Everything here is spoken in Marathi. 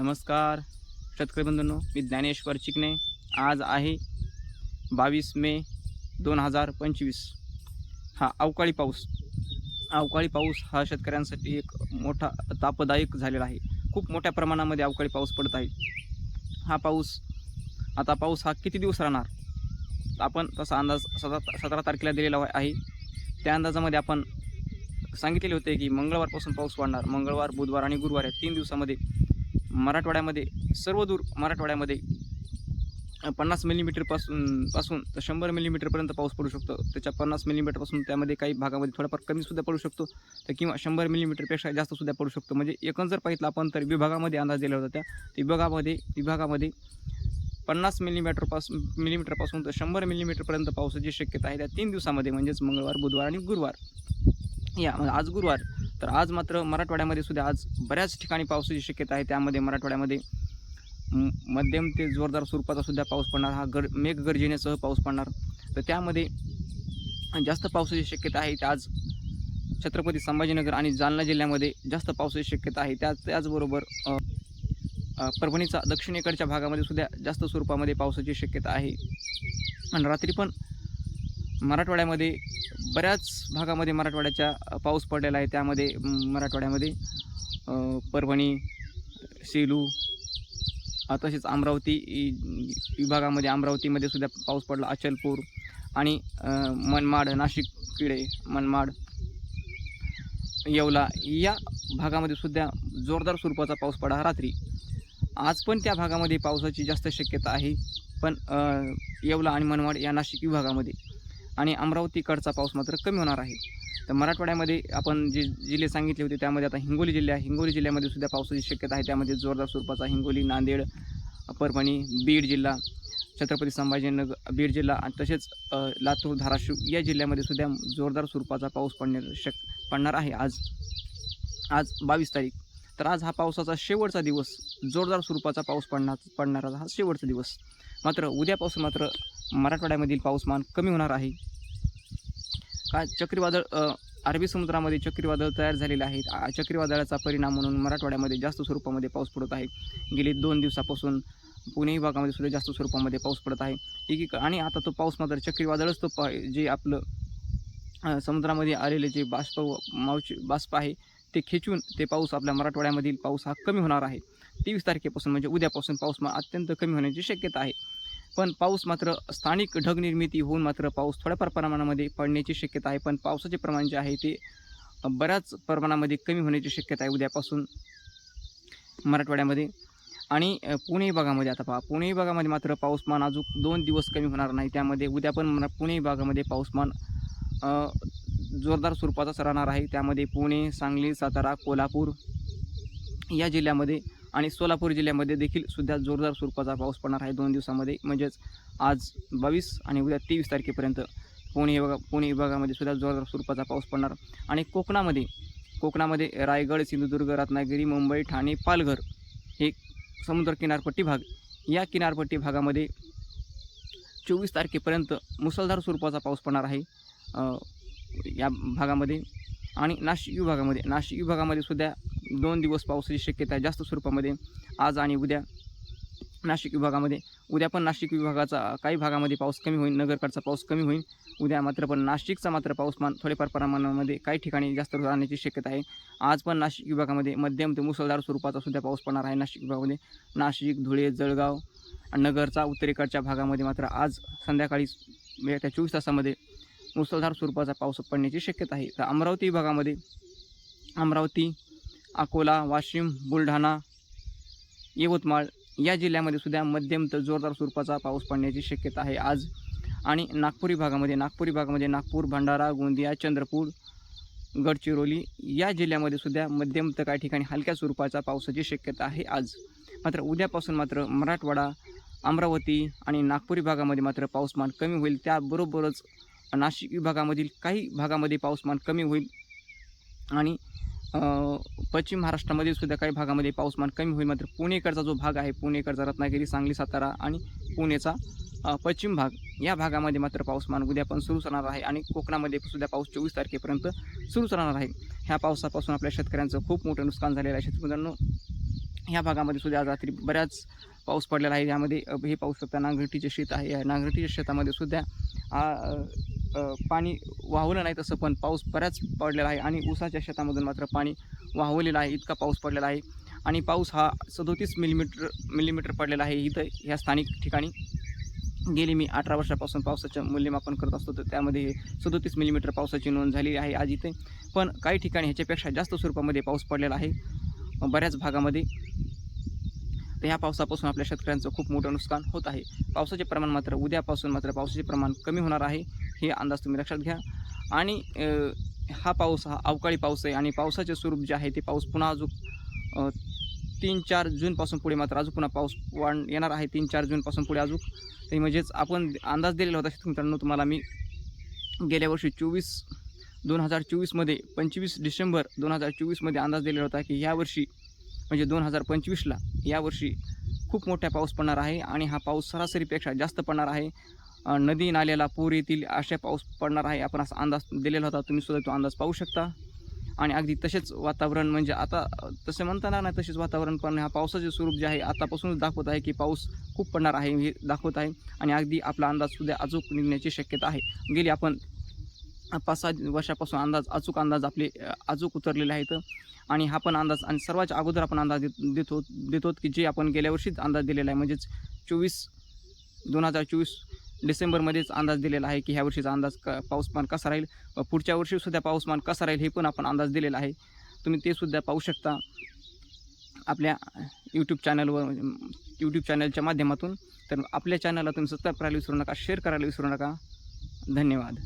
नमस्कार शेतकरी बंधूंनो मी ज्ञानेश्वर चिकणे आज आहे बावीस मे दोन हजार पंचवीस. हा अवकाळी पाऊस. अवकाळी पाऊस हा शेतकऱ्यांसाठी एक मोठा तापदायक झालेला आहे. खूप मोठ्या प्रमाणामध्ये अवकाळी पाऊस पडत आहे. हा पाऊस आता पाऊस हा किती दिवस राहणार? आपण तसा अंदाज सतरा सतरा तारखेला दिलेला आहे. त्या अंदाजामध्ये आपण सांगितलेले होते की मंगळवारपासून पाऊस वाढणार. मंगळवार बुधवार आणि गुरुवार या तीन दिवसामध्ये मराठवाड्यामध्ये सर्व दूर मराठवाड्यामध्ये पन्नास मिलीमीटरपासून पासून तर शंभर मिलीमीटरपर्यंत पाऊस पडू शकतो. त्याच्या पन्नास मिलीमीटरपासून त्यामध्ये काही भागामध्ये थोडाफार कमीसुद्धा पडू शकतो तर किंवा शंभर मिलीमीटरपेक्षा जास्तसुद्धा पडू शकतो. म्हणजे एकंदर जर पाहिलं आपण तर विभागामध्ये अंदाज दिला होता त्या विभागामध्ये विभागामध्ये पन्नास मिलीमीटरपासून मिलीमीटरपासून तर शंभर मिलीमीटरपर्यंत पावसाची शक्यता आहे त्या तीन दिवसामध्ये म्हणजेच मंगळवार बुधवार आणि गुरुवार. या आज गुरुवार तर आज मात्र मराठवाड्यामध्ये सुद्धा आज बऱ्याच ठिकाणी पावसाची शक्यता आहे. त्यामध्ये मराठवाड्यामध्ये मध्यम ते जोरदार स्वरूपाचा सुद्धा पाऊस पडणार. हा गर मेघगर्जनेसह पाऊस पडणार. तर त्यामध्ये जास्त पावसाची शक्यता आहे. ते आज छत्रपती संभाजीनगर आणि जालना जिल्ह्यामध्ये जास्त पावसाची शक्यता आहे. त्या त्याचबरोबर परभणीचा दक्षिणेकडच्या भागामध्ये सुद्धा जास्त स्वरूपामध्ये पावसाची शक्यता आहे. आणि रात्री पण मराठवाड्यामध्ये बऱ्याच भागामध्ये मराठवाड्याच्या पाऊस पडलेला आहे. त्यामध्ये मराठवाड्यामध्ये परभणी सेलू तसेच अमरावती विभागामध्ये अमरावतीमध्ये सुद्धा पाऊस पडला. अचलपूर आणि मनमाड नाशिक किडे मनमाड येवला या भागामध्ये सुद्धा जोरदार स्वरूपाचा पाऊस पडा रात्री आज पण त्या भागामध्ये पावसाची जास्त शक्यता आहे. पण येवला आणि मनमाड या नाशिक विभागामध्ये आणि अमरावतीकडचा पाऊस मात्र कमी होणार आहे. तर मराठवाड्यामध्ये आपण जे जिल्हे सांगितले होते त्यामध्ये आता हिंगोली जिल्हा आहे. हिंगोली जिल्ह्यामध्ये सुद्धा पावसाची शक्यता आहे. त्यामध्ये जोरदार स्वरूपाचा हिंगोली नांदेड परभणी बीड जिल्हा छत्रपती संभाजीनगर बीड जिल्हा आणि तसेच लातूर धाराशिव या जिल्ह्यामध्ये सुद्धा जोरदार स्वरूपाचा पाऊस पडण्यास शक पडणार आहे. आज आज बावीस तारीख. तर आज हा पावसाचा शेवटचा दिवस जोरदार स्वरूपाचा पाऊस पडणार पडणारा हा शेवटचा दिवस. मात्र उद्यापासून मात्र मराठवाड्यामधील पाऊसमान कमी होणार आहे. का चक्रीवादळ अरबी समुद्रामध्ये चक्रीवादळ तयार झालेले आहेत. चक्रीवादळाचा परिणाम म्हणून मराठवाड्यामध्ये जास्त स्वरूपामध्ये पाऊस पडत आहे. गेली दोन दिवसापासून पुणे विभागामध्ये सुद्धा जास्त स्वरूपामध्ये पाऊस पडत आहे. एकीक आणि आता तो पाऊस मात्र चक्रीवादळच तो पा जे आपलं समुद्रामध्ये आलेले जे बाष्प मावचे बाष्प आहे ते खेचून ते पाऊस आपल्या मराठवाड्यामधील पाऊस हा कमी होणार आहे. तेवीस तारखेपासून म्हणजे उद्यापासून पाऊसमा अत्यंत कमी होण्याची शक्यता आहे. पण पाऊस मात्र स्थानिक ढग निर्मिती होऊन मात्र पाऊस थोड्याफार प्रमाणामध्ये पडण्याची शक्यता आहे. पण पावसाचे प्रमाण जे आहे ते बऱ्याच प्रमाणामध्ये कमी होण्याची शक्यता आहे उद्यापासून मराठवाड्यामध्ये. आणि पुणे विभागामध्ये आता पहा पुणे विभागामध्ये मात्र पाऊसमान अजून दोन दिवस कमी होणार नाही. त्यामध्ये उद्या पण मरा- पुणे विभागामध्ये पाऊसमान जोरदार स्वरूपाचाच राहणार आहे. त्यामध्ये पुणे सांगली सातारा कोल्हापूर या जिल्ह्यामध्ये आणि सोलापूर जिल्ह्यामध्ये देखील सुद्धा जोरदार स्वरूपाचा पाऊस पडणार आहे दोन दिवसामध्ये. म्हणजेच आज बावीस आणि उद्या तेवीस तारखेपर्यंत पुणे विभागा पुणे विभागामध्ये सुद्धा जोरदार स्वरूपाचा पाऊस पडणार. आणि कोकणामध्ये कोकणामध्ये रायगड सिंधुदुर्ग रत्नागिरी मुंबई ठाणे पालघर हे समुद्र किनारपट्टी भाग या किनारपट्टी भागामध्ये चोवीस तारखेपर्यंत मुसळधार स्वरूपाचा पाऊस पडणार आहे. या भागामध्ये आणि नाशिक विभागामध्ये नाशिक विभागामध्ये सुद्धा दोन दिवस पावसाची शक्यता आहे जास्त स्वरूपामध्ये. आज आणि उद्या नाशिक विभागामध्ये. उद्या पण नाशिक विभागाचा काही भागामध्ये पाऊस कमी होईल नगरकडचा पाऊस कमी होईल. उद्या मात्र पण नाशिकचा मात्र पाऊसमान थोडेफार प्रमाणामध्ये काही ठिकाणी जास्त राहण्याची शक्यता आहे. आज पण नाशिक विभागामध्ये मध्यम ते मुसळधार स्वरूपाचा सुद्धा पाऊस पडणार आहे नाशिक विभागामध्ये. नाशिक धुळे जळगाव नगरचा उत्तरेकडच्या भागामध्ये मात्र आज संध्याकाळी येत्या चोवीस तासामध्ये मुसळधार स्वरूपाचा पाऊस पडण्याची शक्यता आहे. तर अमरावती विभागामध्ये अमरावती अकोला वाशिम बुलढाणा यवतमाळ या जिल्ह्यामध्ये सुद्धा मध्यम तर जोरदार स्वरूपाचा पाऊस पडण्याची शक्यता आहे आज. आणि नागपुरी भागामध्ये नागपुरी भागामध्ये नागपूर भंडारा गोंदिया चंद्रपूर गडचिरोली या जिल्ह्यामध्ये सुद्धा मध्यम तर काही ठिकाणी हलक्या स्वरूपाचा पावसाची शक्यता आहे आज. मात्र उद्यापासून मात्र मराठवाडा अमरावती आणि नागपुरी भागामध्ये मात्र पाऊसमान कमी होईल. त्याबरोबरच नाशिक विभागामधील काही भागामध्ये पाऊसमान कमी होईल आणि पश्चिम महाराष्ट्रामध्ये सुद्धा काही भागामध्ये पाऊसमान कमी होईल. मात्र पुणेकडचा जो भाग आहे पुणेकडचा रत्नागिरी सांगली सातारा आणि पुणेचा पश्चिम भाग या भागामध्ये मात्र पाऊसमान उद्या पण सुरूच राहणार आहे आणि कोकणामध्ये सुद्धा पाऊस चोवीस तारखेपर्यंत सुरूच राहणार आहे. ह्या पावसापासून आपल्या शेतकऱ्यांचं खूप मोठं नुकसान झालेलं आहे. शेतकऱ्यांनो ह्या भागामध्ये सुद्धा आज रात्री बऱ्याच पाऊस पडलेला आहे. यामध्ये हे पाऊस शकता नांगरटीचे शेत आहे. या नांगरटीच्या शेतामध्ये सुद्धा पाणी वाहवलं नाही तसं पण पाऊस बऱ्याच पडलेला आहे आणि ऊसाच्या शेतामधून मात्र पाणी वाहवलेलं आहे इतका पाऊस पडलेला आहे. आणि पाऊस हा सदोतीस मिलीमीटर मिलीमीटर पडलेला आहे. इथं ह्या स्थानिक ठिकाणी गेली मी अठरा वर्षापासून पावसाचं मूल्यमापन करत असतो तर त्यामध्ये सदोतीस मिलीमीटर पावसाची नोंद झालेली आहे आज इथे. पण काही ठिकाणी ह्याच्यापेक्षा जास्त स्वरूपामध्ये पाऊस पडलेला आहे. बऱ्याच भागामध्ये तर ह्या पावसापासून आपल्या शेतकऱ्यांचं खूप मोठं नुकसान होत आहे. पावसाचे प्रमाण मात्र उद्यापासून मात्र पावसाचे प्रमाण कमी होणार आहे हे अंदाज तुम्ही लक्षात घ्या. आणि हा पाऊस हा अवकाळी पाऊस आहे आणि पावसाचे स्वरूप जे आहे ते पाऊस पुन्हा अजून तीन चार जूनपासून पुढे मात्र अजून पुन्हा पाऊस वाढ येणार आहे तीन चार जूनपासून पुढे अजून. ते म्हणजेच आपण अंदाज दिलेला होता शेतकरी मित्रांनो तुम्हाला मी गेल्या वर्षी चोवीस दोन हजार चोवीसमध्ये पंचवीस डिसेंबर दोन हजार चोवीसमध्ये अंदाज दिलेला होता की यावर्षी म्हणजे दोन हजार पंचवीसला यावर्षी खूप मोठा पाऊस पडणार आहे आणि हा पाऊस सरासरीपेक्षा जास्त पडणार आहे. नदी नाल्याला पूर येतील अशा पाऊस पडणार आहे. आपण असा अंदाज दिलेला होता. तुम्ही सुद्धा तो अंदाज पाहू शकता. आणि अगदी तसेच वातावरण म्हणजे आता तसे म्हणताना नाही तसेच वातावरण पण हा पावसाचे स्वरूप जे आहे आतापासूनच दाखवत आहे की पाऊस खूप पडणार आहे हे दाखवत आहे. आणि अगदी आपला अंदाज सुद्धा अचूक निघण्याची शक्यता आहे. गेली आपण पाच सहा वर्षापासून अंदाज अचूक अंदाज आपले अचूक उतरलेले आहेत. आणि हा पण अंदाज आणि सर्वात अगोदर आपण अंदाज देत देतो देतो की जे आपण गेल्या वर्षीच अंदाज दिलेला आहे. म्हणजेच चोवीस दोन हजार चोवीस डिसेंबरमध्येच अंदाज दिलेला आहे की ह्या वर्षीचा अंदाज क पाऊसमान कसा राहील? व पुढच्या वर्षीसुद्धा पाऊसमान कसा राहील हे पण आपण अंदाज दिलेला आहे. तुम्ही ते सुद्धा पाहू शकता आपल्या यूट्यूब चॅनलवर यूट्यूब चॅनलच्या माध्यमातून. तर आपल्या चॅनलला तुम्ही सबस्क्राईब करायला विसरू नका शेअर करायला विसरू नका. धन्यवाद.